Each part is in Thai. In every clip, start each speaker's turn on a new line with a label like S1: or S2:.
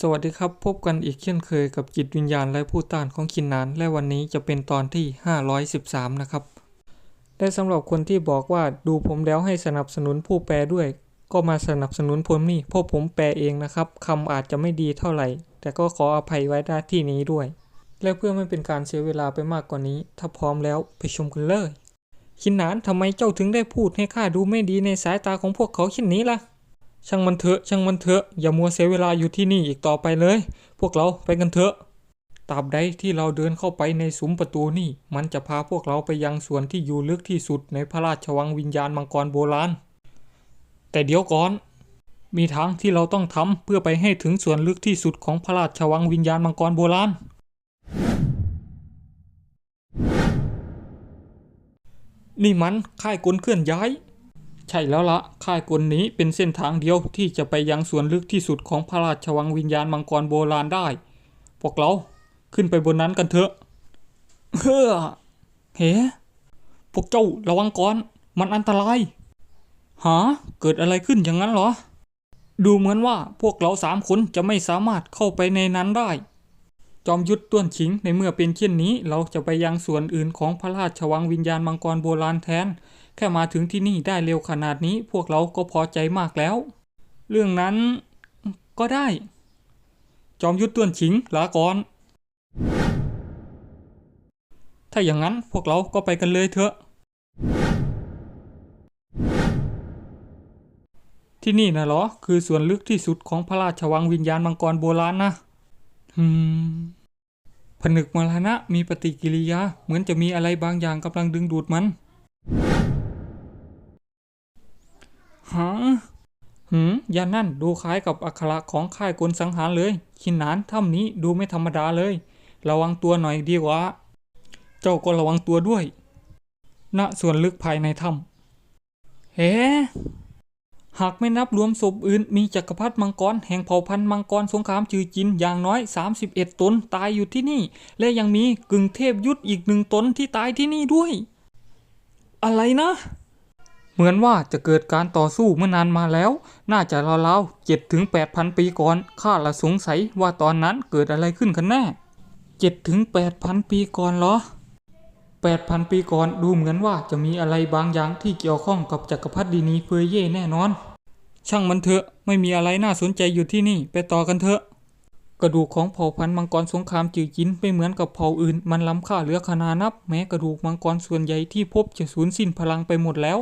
S1: สวัสดีครับ พบกันอีกเช่นเคยกับจิตวิญญาณและผู้ต้านของคินนาน และวันนี้จะเป็นตอนที่ 513 นะครับและสำหรับคนที่บอกว่าดูผมแล้วให้สนับสนุนผู้แปลด้วย ก็มาสนับสนุนผมนี่เพราะผมแปลเองนะครับคำอาจจะไม่ดีเท่าไหร่ แต่ก็ขออภัยไว้ณที่นี้ด้วย และเพื่อไม่เป็นการเสียเวลาไปมากกว่านี้ ถ้าพร้อมแล้วไปชมกันเลยคินนานทำไมเจ้าถึงได้พูดให้ข้าดูไม่ดีในสายตาของพวกเขาเช่นนี้ล่ะ ช่างมันเถอะ ช่างมันเถอะ อย่ามัวเสียเวลาอยู่ที่นี่อีกต่อไปเลย พวกเราไปกันเถอะตราบใดที่เราเดินเข้าไปในซุ้มประตูนี่ มันจะพาพวกเราไปยังส่วนที่อยู่ลึกที่สุดในพระราชวังวิญญาณมังกรโบราณ แต่เดี๋ยวก่อน มีทางที่เราต้องทำเพื่อไปให้ถึงส่วนลึกที่สุดของพระราชวังวิญญาณมังกรโบราณ นี่มันค่ายกลเคลื่อนย้าย ใช่แล้วละค่ายกลนี้เป็นเส้นทางเดียวที่จะไปยังส่วนลึกที่สุดของพระราชวังวิญญาณมังกรโบราณได้ พวกเราขึ้นไปบนนั้นกันเถอะ เฮ้อเฮ้พวกเจ้าระวังก่อน มันอันตราย หา เกิดอะไรขึ้นอย่างนั้นเหรอ ดูเหมือนว่าพวกเราสามคนจะไม่สามารถเข้าไปในนั้นได้ จอมยุทธต้วนฉิงในเมื่อเป็นเช่นนี้ เราจะไปยังส่วนอื่นของพระราชวังวิญญาณมังกรโบราณแทน แค่มาถึงที่นี่ได้เร็วขนาดนี้พวกเราก็พอใจมากแล้ว เรื่องนั้นก็ได้ จอมยุทธต้วนฉิงลาก่อน ถ้าอย่างนั้นพวกเราก็ไปกันเลยเถอะ ที่นี่นะเหรอ คือส่วนลึกที่สุดของพระราชวังวิญญาณมังกรโบราณนะอืมผนึกมรณะมีปฏิกิริยาเหมือนจะมีอะไรบางอย่างกำลังดึงดูดมัน หาหืมยานั่นดูคล้ายกับอักขระของค่ายกลสังหารเลย ขินหนานถ้ำนี้ดูไม่ธรรมดาเลย ระวังตัวหน่อยดีกว่า เจ้าก็ระวังตัวด้วย ณ ส่วนลึกภายในถ้ำเฮ้หากไม่นับรวมศพอื่น มีจักรพรรดิมังกร แห่งเผ่าพันธุ์มังกรสงครามจือจินอย่างน้อย 31 ตนตายอยู่ที่นี่ และยังมีกึ่งเทพยุทธอีกหนึ่งตนที่ตายที่นี่ด้วย อะไรนะ เหมือนว่าจะเกิดการต่อสู้เมื่อนานมาแล้ว น่าจะราวๆเจ็ดถึงแปดพันปีก่อน ข้าละสงสัยว่าตอนนั้นเกิดอะไรขึ้นกันแน่เจ็ดถึงแปดพันปีก่อนเหรอแปดพันปีก่อนดูเหมือนว่าจะมีอะไรบางอย่างที่เกี่ยวข้องกับจักรพรรดินีเฟยเย่แน่นอน ช่างมันเถอะไม่มีอะไรน่าสนใจอยู่ที่นี่ไปต่อกันเถอะ กระดูกของเผ่าพันธุ์มังกรสงครามจือจินไม่เหมือนกับเผ่าอื่น มันล้ำค่าเหลือขนานับ แม้กระดูกมังกรส่วนใหญ่ที่พบจะสูญสิ้นพลังไปหมดแล้ว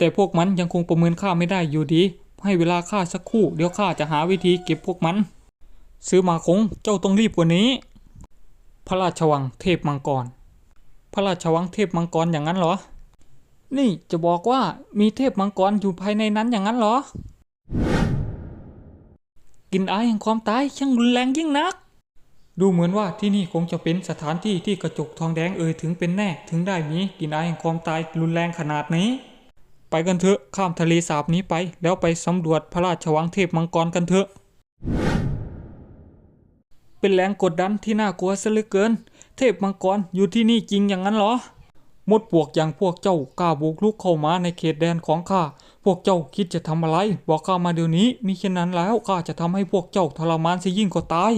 S1: แต่พวกมันยังคงประเมินค่าไม่ได้อยู่ดี ให้เวลาข้าสักครู่เดี๋ยวข้าจะหาวิธีเก็บพวกมัน ซื้อมาคงเจ้าต้องรีบกว่านี้ พระราชวังเทพมังกร พระราชวังเทพมังกรอย่างนั้นเหรอ นี่จะบอกว่ามีเทพมังกรอยู่ภายในนั้นอย่างนั้นเหรอ กินอายแห่งความตายช่างรุนแรงยิ่งนักดูเหมือนว่าที่นี่คงจะเป็นสถานที่ที่กระจกทองแดงเอ่ยถึงเป็นแน่ ถึงได้มีกลินอายแห่งความตายรุนแรงขนาดนี้ ไปกันเถอะข้ามทะเลสาบนี้ไป แล้วไปสำรวจพระราชวังเทพมังกรกันเถอะ เป็นแรงกดดันที่น่ากลัวซะเหลือเกิน เทพมังกรอยู่ที่นี่จริงอย่างนั้นเหรอมดปวกอย่างพวกเจ้ากล้าบุกลุกเข้ามาในเขตแดนของข้า พวกเจ้าคิดจะทำอะไร บอกข้ามาเดี๋ยวนี้มีเช่นนั้นแล้วข้าจะทำให้พวกเจ้าทรมานเสียยิ่งกว่าตาย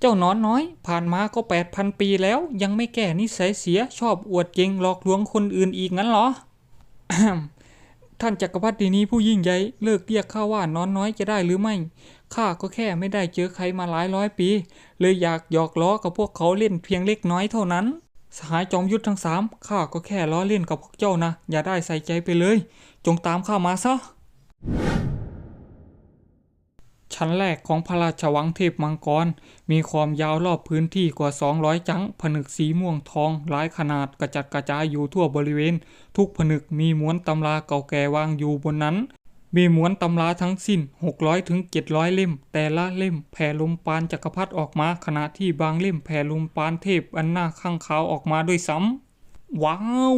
S1: เจ้านอนน้อย ผ่านมาก็แปดพันปีแล้ว ยังไม่แก้นิสัยเสียชอบอวดเก่งหลอกลวงคนอื่นอีกงั้นเหรอ ท่านจักรพรรดินี้ผู้ยิ่งใหญ่เลิกเรียกข้าว่านอนน้อยจะได้หรือไม่ข้าก็แค่ไม่ได้เจอใครมาหลายร้อยปี เลยอยากหยอกล้อกับพวกเขาเล่นเพียงเล็กน้อยเท่านั้น สหายจอมยุทธทั้งสามข้าก็แค่ล้อเล่นกับพวกเจ้านะ อย่าได้ใส่ใจไปเลย จงตามข้ามาซะ ชั้นแรกของพระราชวังเทพมังกร มีความยาวรอบพื้นที่กว่า 200 จัง ผนึกสีม่วงทองหลายขนาดกระจัดกระจายอยู่ทั่วบริเวณ ทุกผนึกมีม้วนตำราเก่าแก่วางอยู่บนนั้น มีม้วนตำราทั้งสิ้น 600ถึง700 เล่ม แต่ละเล่มแผ่ลมปานจักรพรรดิออกมา ขณะที่บางเล่มแผ่ลมปานเทพอันหน่าข้างขาวออกมาด้วยซ้ำว้าว